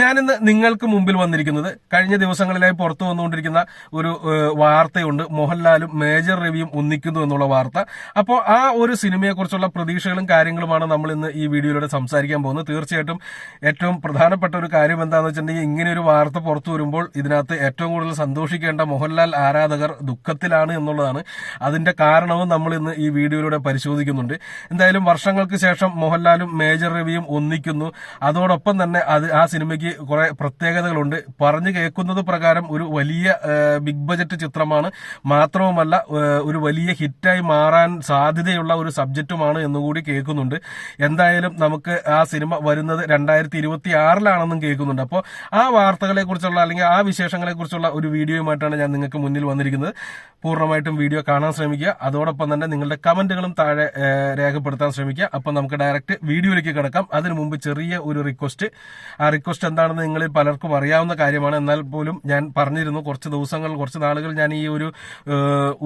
ഞാനിന്ന് നിങ്ങൾക്ക് മുമ്പിൽ വന്നിരിക്കുന്നത് കഴിഞ്ഞ ദിവസങ്ങളിലായി പുറത്തു വന്നുകൊണ്ടിരിക്കുന്ന ഒരു വാർത്തയുണ്ട്. മോഹൻലാലും മേജർ രവിയും ഒന്നിക്കുന്നു എന്നുള്ള വാർത്ത. അപ്പോൾ ആ ഒരു സിനിമയെക്കുറിച്ചുള്ള പ്രതീക്ഷകളും കാര്യങ്ങളുമാണ് നമ്മൾ ഇന്ന് ഈ വീഡിയോയിലൂടെ സംസാരിക്കാൻ പോകുന്നത്. തീർച്ചയായിട്ടും ഏറ്റവും പ്രധാനപ്പെട്ട ഒരു കാര്യം എന്താണെന്ന് വെച്ചിട്ടുണ്ടെങ്കിൽ ഇങ്ങനെ ഒരു വാർത്ത പുറത്തു വരുമ്പോൾ ഇതിനകത്ത് ഏറ്റവും കൂടുതൽ സന്തോഷിക്കേണ്ട മോഹൻലാൽ ആരാധകർ ദുഃഖത്തിലാണ് എന്നുള്ളതാണ് അതിന്റെ കാരണവും നമ്മൾ ഇന്ന് ഈ വീഡിയോയിലൂടെ പരിശോധിക്കുന്നുണ്ട്. എന്തായാലും വർഷങ്ങൾക്ക് ശേഷം മോഹൻലാലും മേജർ രവിയും ഒന്നിക്കുന്നു. അതോടൊപ്പം തന്നെ അത് ആ സിനിമയ്ക്ക് കുറെ പ്രത്യേകതകളുണ്ട്. പറഞ്ഞു കേൾക്കുന്നത് പ്രകാരം ഒരു വലിയ ബിഗ് ബജറ്റ് ചിത്രമാണ്. മാത്രവുമല്ല ഒരു വലിയ ഹിറ്റായി മാറാൻ സാധ്യതയുള്ള ഒരു സബ്ജക്റ്റുമാണ് എന്നുകൂടി കേൾക്കുന്നുണ്ട്. എന്തായാലും നമുക്ക് ആ സിനിമ വരുന്നത് രണ്ടായിരത്തി ഇരുപത്തി ആറിലാണെന്നും കേൾക്കുന്നുണ്ട്. അപ്പോൾ ആ വാർത്തകളെ കുറിച്ചുള്ള അല്ലെങ്കിൽ ആ വിശേഷങ്ങളെ കുറിച്ചുള്ള ഒരു വീഡിയോയുമായിട്ടാണ് ഞാൻ നിങ്ങൾക്ക് മുന്നിൽ വന്നിരിക്കുന്നത്. പൂർണമായിട്ടും വീഡിയോ കാണാൻ ശ്രമിക്കുക. അതോടൊപ്പം തന്നെ നിങ്ങളുടെ കമന്റുകളും താഴെ രേഖപ്പെടുത്താൻ ശ്രമിക്കുക. അപ്പം നമുക്ക് ഡയറക്റ്റ് വീഡിയോയിലേക്ക് കിടക്കാം. അതിനു മുമ്പ് ചെറിയ ഒരു റിക്വസ്റ്റ്. ആ റിക്വസ്റ്റ് എന്താണെന്ന് നിങ്ങളിൽ പലർക്കും അറിയാവുന്ന കാര്യമാണ്. എന്നാൽ പോലും ഞാൻ പറഞ്ഞിരുന്നു കുറച്ച് ദിവസങ്ങൾ കുറച്ച് നാളുകൾ ഞാൻ ഈ ഒരു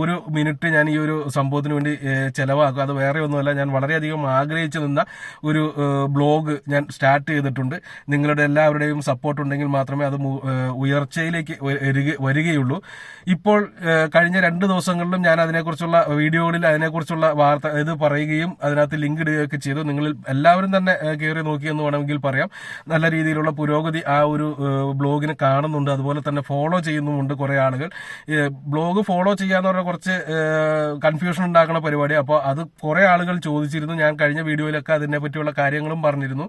ഒരു മിനിറ്റ് ഞാൻ ഈ ഒരു സംഭവത്തിന് വേണ്ടി ചെലവാക്കും. അത് വേറെ ഒന്നുമല്ല ഞാൻ വളരെയധികം ആഗ്രഹിച്ചു നിന്ന ഒരു ബ്ലോഗ് ഞാൻ സ്റ്റാർട്ട് ചെയ്തിട്ടുണ്ട്. നിങ്ങളുടെ എല്ലാവരുടെയും സപ്പോർട്ട് ഉണ്ടെങ്കിൽ മാത്രമേ അത് ഉയർച്ചയിലേക്ക് വരികയുള്ളൂ. ഇപ്പോൾ കഴിഞ്ഞ രണ്ട് ദിവസങ്ങളിലും ഞാൻ അതിനെക്കുറിച്ചുള്ള വീഡിയോകളിൽ അതിനെക്കുറിച്ചുള്ള വാർത്ത ഇത് പറയുകയും അതിനകത്ത് ലിങ്ക് ഇടുകയൊക്കെ ചെയ്തു. നിങ്ങളിൽ എല്ലാവരും തന്നെ കയറി നോക്കിയെന്ന് വേണമെങ്കിൽ പറയാം. നല്ല രീതിയിലുള്ള പുരോഗതി ആ ഒരു ബ്ലോഗിന് കാണുന്നുണ്ട്. അതുപോലെ തന്നെ ഫോളോ ചെയ്യുന്നുമുണ്ട് കുറെ ആളുകൾ. ബ്ലോഗ് ഫോളോ ചെയ്യാന്ന് പറഞ്ഞാൽ കുറച്ച് കൺഫ്യൂഷൻ ഉണ്ടാക്കുന്ന പരിപാടി. അപ്പോൾ അത് കുറെ ആളുകൾ ചോദിച്ചിരുന്നു. ഞാൻ കഴിഞ്ഞ വീഡിയോയിലൊക്കെ അതിനെ പറ്റിയുള്ള കാര്യങ്ങളും പറഞ്ഞിരുന്നു.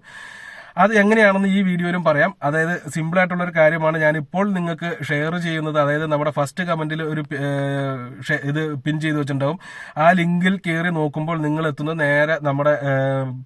അത് എങ്ങനെയാണെന്ന് ഈ വീഡിയോയിലും പറയാം. അതായത് സിമ്പിൾ ആയിട്ടുള്ള ഒരു കാര്യമാണ് ഞാൻ ഇപ്പോൾ നിങ്ങൾക്ക് ഷെയർ ചെയ്യുന്നത്. അതായത് നമ്മുടെ ഫസ്റ്റ് കമന്റിൽ ഒരു ഇത് പിൻ ചെയ്ത് വെച്ചിട്ടുണ്ടാവും. ആ ലിങ്കിൽ കയറി നോക്കുമ്പോൾ നിങ്ങൾ എത്തുന്നത് നേരെ നമ്മുടെ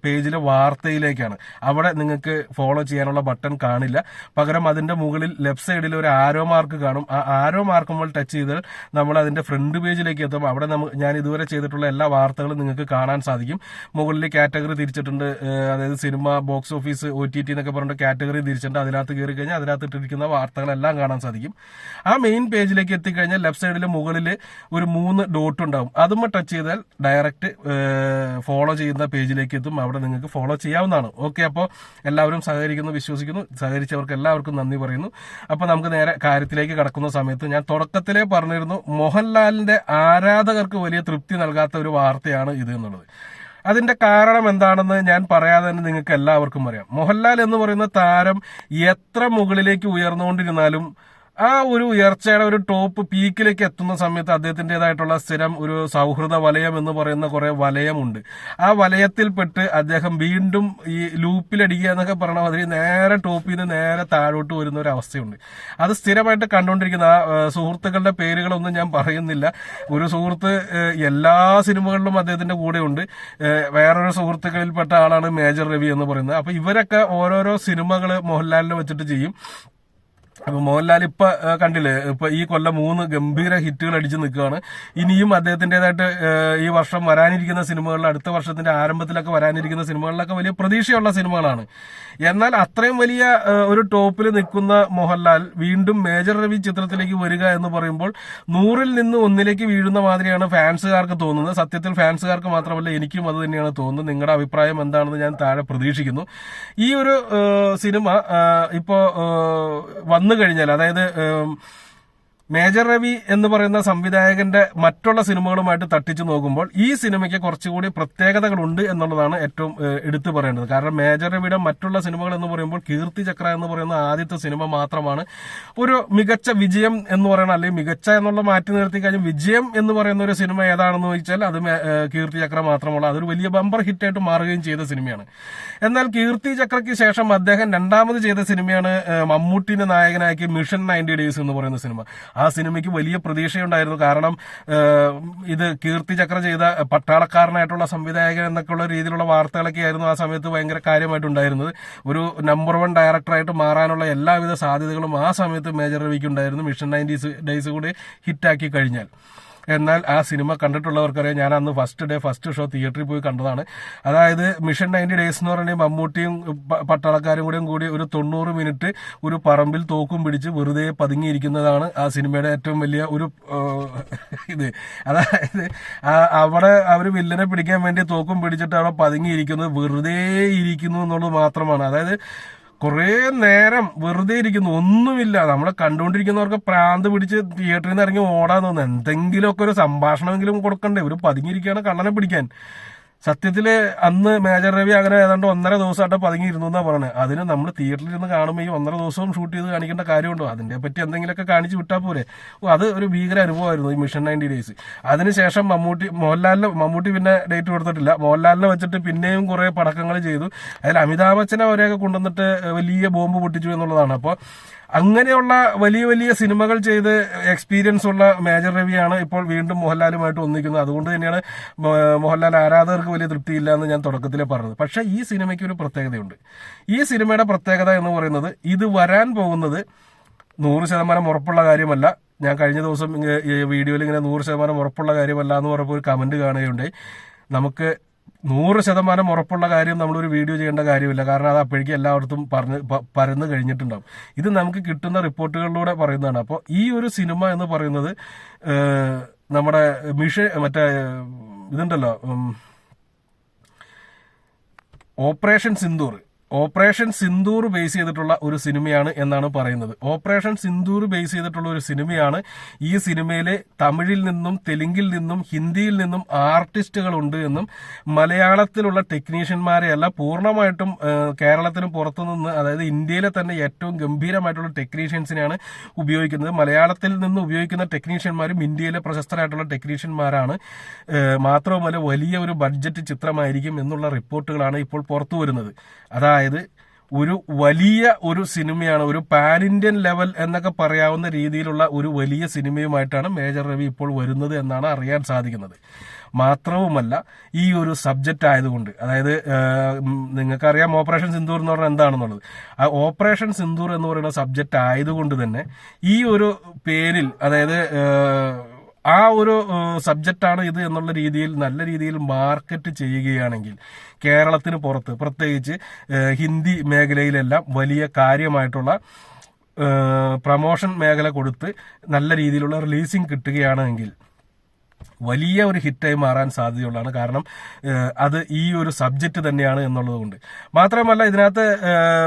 പേജിലെ വാർത്തയിലേക്കാണ്. അവിടെ നിങ്ങൾക്ക് ഫോളോ ചെയ്യാനുള്ള ബട്ടൺ കാണില്ല. പകരം അതിന്റെ മുകളിൽ ലെഫ്റ്റ് സൈഡിൽ ഒരു ആരോ മാർക്ക് കാണും. ആ ആരോ മാർക്ക് ടച്ച് ചെയ്താൽ നമ്മൾ അതിന്റെ ഫ്രണ്ട് പേജിലേക്ക് എത്തും. അവിടെ ഞാൻ ഇതുവരെ ചെയ്തിട്ടുള്ള എല്ലാ വാർത്തകളും നിങ്ങൾക്ക് കാണാൻ സാധിക്കും. മുകളിൽ കാറ്റഗറി തിരിച്ചിട്ടുണ്ട്. അതായത് cinema box office T T എന്നൊക്കെ പറഞ്ഞിട്ട് കാറ്റഗറി തിരിച്ചിട്ടുണ്ട് അതിനകത്ത് കയറി കഴിഞ്ഞാൽ അതിനകത്ത് ഇട്ടിരിക്കുന്ന വാർത്തകളെല്ലാം കാണാൻ സാധിക്കും. ആ മെയിൻ പേജിലേക്ക് എത്തിക്കഴിഞ്ഞാൽ ലെഫ്റ്റ് സൈഡിൽ മുകളിൽ ഒരു മൂന്ന് ഡോട്ട് ഉണ്ടാവും. അതും ടച്ച് ചെയ്താൽ ഡയറക്റ്റ് ഫോളോ ചെയ്യുന്ന പേജിലേക്ക് എത്തും. അവിടെ നിങ്ങൾക്ക് ഫോളോ ചെയ്യാവുന്നതാണ്. ഓക്കെ അപ്പോൾ എല്ലാവരും സഹകരിക്കുന്നു വിശ്വസിക്കുന്നു. സഹകരിച്ചവർക്ക് എല്ലാവർക്കും നന്ദി പറയുന്നു. അപ്പോൾ നമുക്ക് നേരെ കാര്യത്തിലേക്ക് കടക്കുന്ന സമയത്ത് ഞാൻ തുടക്കത്തിലേ പറഞ്ഞിരുന്നു മോഹൻലാലിന്റെ ആരാധകർക്ക് വലിയ തൃപ്തി നൽകാത്ത ഒരു വാർത്തയാണ് ഇത് എന്നുള്ളത്. അതിന്റെ കാരണം എന്താണെന്ന് ഞാൻ പറയാതെ തന്നെ നിങ്ങൾക്ക് എല്ലാവർക്കും അറിയാം. മോഹൻലാൽ എന്ന് പറയുന്ന താരം എത്ര മുകളിലേക്ക് ഉയർന്നുകൊണ്ടിരുന്നാലും ആ ഒരു ഉയർച്ചയുടെ ഒരു ടോപ്പ് പീക്കിലേക്ക് എത്തുന്ന സമയത്ത് അദ്ദേഹത്തിന്റെതായിട്ടുള്ള സ്ഥിരം ഒരു സൗഹൃദ വലയം എന്ന് പറയുന്ന കുറെ വലയമുണ്ട്. ആ വലയത്തിൽപ്പെട്ട് അദ്ദേഹം വീണ്ടും ഈ ലൂപ്പിലടിക്കുക എന്നൊക്കെ പറഞ്ഞ മാതിരി നേരെ ടോപ്പിൽ നിന്ന് നേരെ താഴോട്ട് വരുന്ന ഒരു അവസ്ഥയുണ്ട്. അത് സ്ഥിരമായിട്ട് കണ്ടുകൊണ്ടിരിക്കുന്ന ആ സുഹൃത്തുക്കളുടെ പേരുകളൊന്നും ഞാൻ പറയുന്നില്ല. ഒരു സുഹൃത്ത് എല്ലാ സിനിമകളിലും അദ്ദേഹത്തിന്റെ കൂടെയുണ്ട്. വേറൊരു സുഹൃത്തുക്കളിൽപ്പെട്ട ആളാണ് മേജർ രവി എന്ന് പറയുന്നത്. അപ്പൊ ഇവരൊക്കെ ഓരോരോ സിനിമകൾ മോഹൻലാലിനെ വെച്ചിട്ട് ചെയ്യും. അപ്പൊ മോഹൻലാൽ ഇപ്പൊ കണ്ടില്ലേ? ഇപ്പൊ ഈ കൊല്ലം മൂന്ന് ഗംഭീര ഹിറ്റുകൾ അടിച്ചു നിൽക്കുകയാണ്. ഇനിയും അദ്ദേഹത്തിന്റേതായിട്ട് ഈ വർഷം വരാനിരിക്കുന്ന സിനിമകളിൽ അടുത്ത വർഷത്തിന്റെ ആരംഭത്തിലൊക്കെ വരാനിരിക്കുന്ന സിനിമകളിലൊക്കെ വലിയ പ്രതീക്ഷയുള്ള സിനിമകളാണ്. എന്നാൽ അത്രയും വലിയ ഒരു ടോപ്പിൽ നിൽക്കുന്ന മോഹൻലാൽ വീണ്ടും മേജർ രവി ചിത്രത്തിലേക്ക് വരിക എന്ന് പറയുമ്പോൾ നൂറിൽ നിന്ന് ഒന്നിലേക്ക് വീഴുന്ന മാതിരിയാണ് ഫാൻസുകാർക്ക് തോന്നുന്നത്. സത്യത്തിൽ ഫാൻസുകാർക്ക് മാത്രമല്ല എനിക്കും അത് തന്നെയാണ് തോന്നുന്നത്. നിങ്ങളുടെ അഭിപ്രായം എന്താണെന്ന് ഞാൻ താഴെ പ്രതീക്ഷിക്കുന്നു. ഈ ഒരു സിനിമ ഇപ്പോൾ ഇപ്പോ വന്നു കഴിഞ്ഞാൽ അതായത് മേജർ രവി എന്ന് പറയുന്ന സംവിധായകന്റെ മറ്റുള്ള സിനിമകളുമായിട്ട് തട്ടിച്ചു നോക്കുമ്പോൾ ഈ സിനിമയ്ക്ക് കുറച്ചുകൂടി പ്രത്യേകതകളുണ്ട് എന്നുള്ളതാണ് ഏറ്റവും എടുത്തു പറയേണ്ടത്. കാരണം മേജർ രവിയുടെ മറ്റുള്ള സിനിമകൾ എന്ന് പറയുമ്പോൾ കീർത്തി ചക്ര എന്ന് പറയുന്ന ആദ്യത്തെ സിനിമ മാത്രമാണ്. ഒരു മികച്ച വിജയം എന്ന് പറയുന്ന അല്ലെങ്കിൽ മികച്ച എന്നുള്ള മാറ്റി നിർത്തി കഴിഞ്ഞാൽ വിജയം എന്ന് പറയുന്ന ഒരു സിനിമ ഏതാണെന്ന് ചോദിച്ചാൽ അത് കീർത്തി ചക്ര മാത്രമുള്ള അതൊരു വലിയ ബമ്പർ ഹിറ്റായിട്ട് മാറുകയും ചെയ്ത സിനിമയാണ്. എന്നാൽ കീർത്തി ചക്രയ്ക്ക് ശേഷം അദ്ദേഹം രണ്ടാമത് ചെയ്ത സിനിമയാണ് മമ്മൂട്ടിന്റെ മമ്മൂട്ടിനെ നായകനാക്കി മിഷൻ നയന്റി ഡേയ്സ് എന്ന് പറയുന്ന സിനിമ. ആ സിനിമയ്ക്ക് വലിയ പ്രതീക്ഷയുണ്ടായിരുന്നു. കാരണം ഇത് കീർത്തി ചക്ര ചെയ്ത പട്ടാളക്കാരനായിട്ടുള്ള സംവിധായകൻ എന്നൊക്കെ ഉള്ള രീതിയിലുള്ള വാർത്തകളൊക്കെ ആയിരുന്നു ആ സമയത്ത് ഭയങ്കര കാര്യമായിട്ടുണ്ടായിരുന്നത്. ഒരു നമ്പർ വൺ ഡയറക്ടറായിട്ട് മാറാനുള്ള എല്ലാവിധ സാധ്യതകളും ആ സമയത്ത് മേജർ രവിക്ക് ഉണ്ടായിരുന്നു മിഷൻ നയന്റീസ് ഡേയ്സ് കൂടി ഹിറ്റാക്കി കഴിഞ്ഞാൽ. എന്നാൽ ആ സിനിമ കണ്ടിട്ടുള്ളവർക്കറിയാം. ഞാൻ അന്ന് ഫസ്റ്റ് ഡേ ഫസ്റ്റ് ഷോ തിയേറ്ററിൽ പോയി കണ്ടതാണ്. അതായത് മിഷൻ നയന്റി ഡേയ്സ് എന്ന് പറഞ്ഞാൽ മമ്മൂട്ടിയും പട്ടാളക്കാരും കൂടെയും കൂടി ഒരു തൊണ്ണൂറ് മിനിറ്റ് ഒരു പറമ്പിൽ തോക്കും പിടിച്ച് വെറുതെ പതുങ്ങിയിരിക്കുന്നതാണ് ആ സിനിമയുടെ ഏറ്റവും വലിയ ഒരു ഇത്. അതായത് അവിടെ അവർ വില്ലനെ പിടിക്കാൻ വേണ്ടി തോക്കും പിടിച്ചിട്ട് അവിടെ പതുങ്ങിയിരിക്കുന്നത് വെറുതെ ഇരിക്കുന്നു എന്നുള്ളത് മാത്രമാണ്. അതായത് കുറേ നേരം വെറുതെ ഇരിക്കുന്നു. ഒന്നുമില്ല. നമ്മളെ കണ്ടുകൊണ്ടിരിക്കുന്നവർക്ക് പ്രാന്ത് പിടിച്ച് തിയേറ്ററിൽ നിന്ന് ഇറങ്ങി ഓടാൻ തോന്നുന്നു. എന്തെങ്കിലുമൊക്കെ ഒരു സംഭാഷണമെങ്കിലും കൊടുക്കണ്ടേ? ഒരു പതുങ്ങിയിരിക്കുകയാണ് കള്ളനെ പിടിക്കാൻ. സത്യത്തിൽ അന്ന് മേജർ രവി അങ്ങനെ ഏതാണ്ട് ഒന്നര ദിവസമായിട്ട് പതുങ്ങിയിരുന്നു എന്നാ പറയുന്നത് അതിന് നമ്മൾ തിയേറ്ററിൽ ഇരുന്ന് കാണുമ്പോൾ ഈ ഒന്നര ദിവസവും ഷൂട്ട് ചെയ്ത് കാണിക്കേണ്ട കാര്യമുണ്ടോ? അതിനെ പറ്റി എന്തെങ്കിലുമൊക്കെ കാണിച്ച് വിട്ടാൽ പോരെ. അത് ഒരു ഭീകര അനുഭവമായിരുന്നു ഈ മിഷൻ നയന്റി ഡേയ്സ് അതിനുശേഷം മമ്മൂട്ടി മോഹൻലാലിന് മമ്മൂട്ടി പിന്നെ ഡേറ്റ് കൊടുത്തിട്ടില്ല. മോഹൻലാലിനെ വെച്ചിട്ട് പിന്നെയും കുറെ പടക്കങ്ങൾ ചെയ്തു. അതിൽ അമിതാഭ് ബച്ചനെ അവരെയൊക്കെ കൊണ്ടുവന്നിട്ട് വലിയ ബോംബ് പൊട്ടിച്ചു എന്നുള്ളതാണ്. അപ്പോൾ അങ്ങനെയുള്ള വലിയ വലിയ സിനിമകൾ ചെയ്ത് എക്സ്പീരിയൻസ് ഉള്ള മേജർ രവിയാണ് ഇപ്പോൾ വീണ്ടും മോഹൻലാലുമായിട്ട് ഒന്നിക്കുന്നത്. അതുകൊണ്ട് തന്നെയാണ് മോഹൻലാൽ ആരാധകർക്ക് വലിയ തൃപ്തിയില്ല എന്ന് ഞാൻ തുടക്കത്തിലേ പറഞ്ഞത്. പക്ഷേ ഈ സിനിമയ്ക്ക് ഒരു പ്രത്യേകതയുണ്ട്. ഈ സിനിമയുടെ പ്രത്യേകത എന്ന് പറയുന്നത് ഇത് വരാൻ പോകുന്നത് നൂറ് ശതമാനം ഉറപ്പുള്ള കാര്യമല്ല. ഞാൻ കഴിഞ്ഞ ദിവസം വീഡിയോയിൽ ഇങ്ങനെ നൂറ് ശതമാനം ഉറപ്പുള്ള കാര്യമല്ല എന്ന് പറഞ്ഞപ്പോൾ ഒരു കമന്റ് കാണുകയുണ്ടായി. നമുക്ക് നൂറ് ശതമാനം ഉറപ്പുള്ള കാര്യം നമ്മളൊരു വീഡിയോ ചെയ്യേണ്ട കാര്യമില്ല. കാരണം അത് അപ്പോഴേക്കും എല്ലായിടത്തും പറഞ്ഞ് പരന്ന് കഴിഞ്ഞിട്ടുണ്ടാവും. ഇത് നമുക്ക് കിട്ടുന്ന റിപ്പോർട്ടുകളിലൂടെ പറയുന്നതാണ്. അപ്പോൾ ഈ ഒരു സിനിമ എന്ന് പറയുന്നത് നമ്മുടെ മിഷ മറ്റേ ഇതുണ്ടല്ലോ operation Sindoor. Operation Sindoor base ചെയ്തിട്ടുള്ള ഒരു സിനിമയാണ് എന്നാണ് പറയുന്നത്. ഓപ്പറേഷൻ സിന്ദൂർ ബേസ് ചെയ്തിട്ടുള്ള ഒരു സിനിമയാണ് ഈ സിനിമയിലെ തമിഴിൽ നിന്നും തെലുങ്കിൽ നിന്നും ഹിന്ദിയിൽ നിന്നും ആർട്ടിസ്റ്റുകൾ ഉണ്ട് എന്നും മലയാളത്തിലുള്ള ടെക്നീഷ്യന്മാരെ അല്ല പൂർണമായിട്ടും കേരളത്തിന് പുറത്തു നിന്ന് അതായത് ഇന്ത്യയിലെ തന്നെ ഏറ്റവും ഗംഭീരമായിട്ടുള്ള ടെക്നീഷ്യൻസിനെയാണ് ഉപയോഗിക്കുന്നത്. മലയാളത്തിൽ നിന്ന് ഉപയോഗിക്കുന്ന ടെക്നീഷ്യന്മാരും ഇന്ത്യയിലെ പ്രശസ്തരായിട്ടുള്ള ടെക്നീഷ്യന്മാരാണ്. മാത്രവുമല്ല വലിയ ഒരു ബഡ്ജറ്റ് ചിത്രമായിരിക്കും എന്നുള്ള റിപ്പോർട്ടുകളാണ് ഇപ്പോൾ പുറത്തു വരുന്നത് അതായത് ഒരു വലിയ ഒരു സിനിമയാണ് ഒരു പാൻ ഇന്ത്യൻ ലെവൽ എന്നൊക്കെ പറയാവുന്ന രീതിയിലുള്ള ഒരു വലിയ സിനിമയുമായിട്ടാണ് മേജർ രവി ഇപ്പോൾ വരുന്നത് എന്നാണ് അറിയാൻ സാധിക്കുന്നത്. മാത്രവുമല്ല ഈ ഒരു സബ്ജക്റ്റ് ആയതുകൊണ്ട് അതായത് നിങ്ങൾക്കറിയാം ഓപ്പറേഷൻ സിന്ദൂർ എന്ന് പറഞ്ഞാൽ എന്താണെന്നുള്ളത്. ആ ഓപ്പറേഷൻ സിന്ദൂർ എന്ന് പറയുന്ന സബ്ജക്റ്റ് ആയതുകൊണ്ട് തന്നെ ഈ ഒരു പേരിൽ അതായത് ആ ഒരു സബ്ജക്റ്റാണ് ഇത് എന്നുള്ള രീതിയിൽ നല്ല രീതിയിൽ മാർക്കറ്റ് ചെയ്യുകയാണെങ്കിൽ കേരളത്തിന് പുറത്ത് പ്രത്യേകിച്ച് ഹിന്ദി മേഖലയിലെല്ലാം വലിയ കാര്യമായിട്ടുള്ള പ്രമോഷൻ മേഖല കൊടുത്ത് നല്ല രീതിയിലുള്ള റിലീസിങ് കിട്ടുകയാണെങ്കിൽ വലിയ ഒരു ഹിറ്റായി മാറാൻ സാധ്യതയുള്ളതാണ്. കാരണം അത് ഈ ഒരു സബ്ജക്റ്റ് തന്നെയാണ് എന്നുള്ളതുകൊണ്ട്. മാത്രമല്ല ഇതിനകത്ത്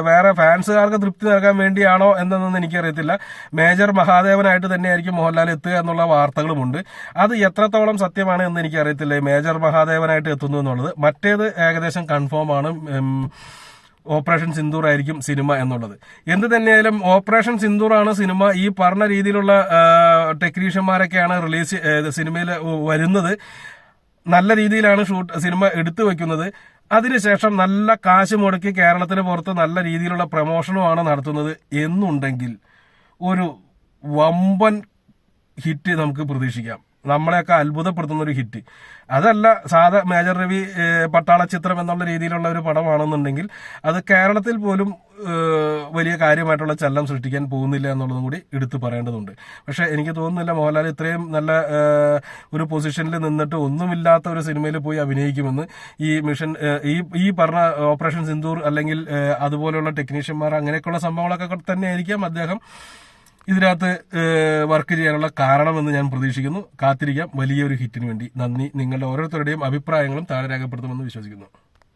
വേറെ ഫാൻസുകാർക്ക് തൃപ്തി നൽകാൻ വേണ്ടിയാണോ എന്നതൊന്നും എനിക്കറിയത്തില്ല. മേജർ മഹാദേവനായിട്ട് തന്നെയായിരിക്കും മോഹൻലാൽ എത്തുക എന്നുള്ള വാർത്തകളുമുണ്ട്. അത് എത്രത്തോളം സത്യമാണ് എന്ന് എനിക്കറിയത്തില്ല. മേജർ മഹാദേവനായിട്ട് എത്തുന്നു എന്നുള്ളത്. മറ്റേത് ഏകദേശം കൺഫേം ആണ്. ഓപ്പറേഷൻ സിന്ദൂർ ആയിരിക്കും സിനിമ എന്നുള്ളത്. എന്ത് തന്നെയായാലും ഓപ്പറേഷൻ സിന്ദൂർ ആണ് സിനിമ. ഈ പറഞ്ഞ രീതിയിലുള്ള ടെക്നീഷ്യന്മാരൊക്കെയാണ് റിലീസ് സിനിമയിൽ വരുന്നത്. നല്ല രീതിയിലാണ് ഷൂട്ട് സിനിമ എടുത്തു വെക്കുന്നത്. അതിനുശേഷം നല്ല കാശ് മുടക്കി കേരളത്തിന് പുറത്ത് നല്ല രീതിയിലുള്ള പ്രമോഷനുമാണ് നടത്തുന്നത് എന്നുണ്ടെങ്കിൽ ഒരു വമ്പൻ ഹിറ്റ് നമുക്ക് പ്രതീക്ഷിക്കാം. നമ്മളെയൊക്കെ അത്ഭുതപ്പെടുത്തുന്ന ഒരു ഹിറ്റ്. അതല്ല സാധാ മേജർ രവി പട്ടാള ചിത്രം എന്നുള്ള രീതിയിലുള്ള ഒരു പടമാണെന്നുണ്ടെങ്കിൽ അത് കേരളത്തിൽ പോലും വലിയ കാര്യമായിട്ടുള്ള ചലനം സൃഷ്ടിക്കാൻ പോകുന്നില്ല എന്നുള്ളതും കൂടി എടുത്തു പറയേണ്ടതുണ്ട്. പക്ഷെ എനിക്ക് തോന്നുന്നില്ല മോഹൻലാൽ ഇത്രയും നല്ല ഒരു പൊസിഷനിൽ നിന്നിട്ട് ഒന്നുമില്ലാത്ത ഒരു സിനിമയിൽ പോയി അഭിനയിക്കുമെന്ന് ഈ മിഷൻ ഈ ഈ പറഞ്ഞ ഓപ്പറേഷൻ സിന്ദൂർ അല്ലെങ്കിൽ അതുപോലെയുള്ള ടെക്നീഷ്യന്മാർ അങ്ങനെയൊക്കെയുള്ള സംഭവങ്ങളൊക്കെ തന്നെയായിരിക്കാം അദ്ദേഹം ഇതിനകത്ത് വർക്ക് ചെയ്യാനുള്ള കാരണമെന്ന് ഞാൻ പ്രതീക്ഷിക്കുന്നു. കാത്തിരിക്കാം. വലിയൊരു ഹിറ്റിന് വേണ്ടി. നന്ദി. നിങ്ങളുടെ ഓരോരുത്തരുടെയും അഭിപ്രായങ്ങളും താഴെ രേഖപ്പെടുത്തുമെന്ന് വിശ്വസിക്കുന്നു.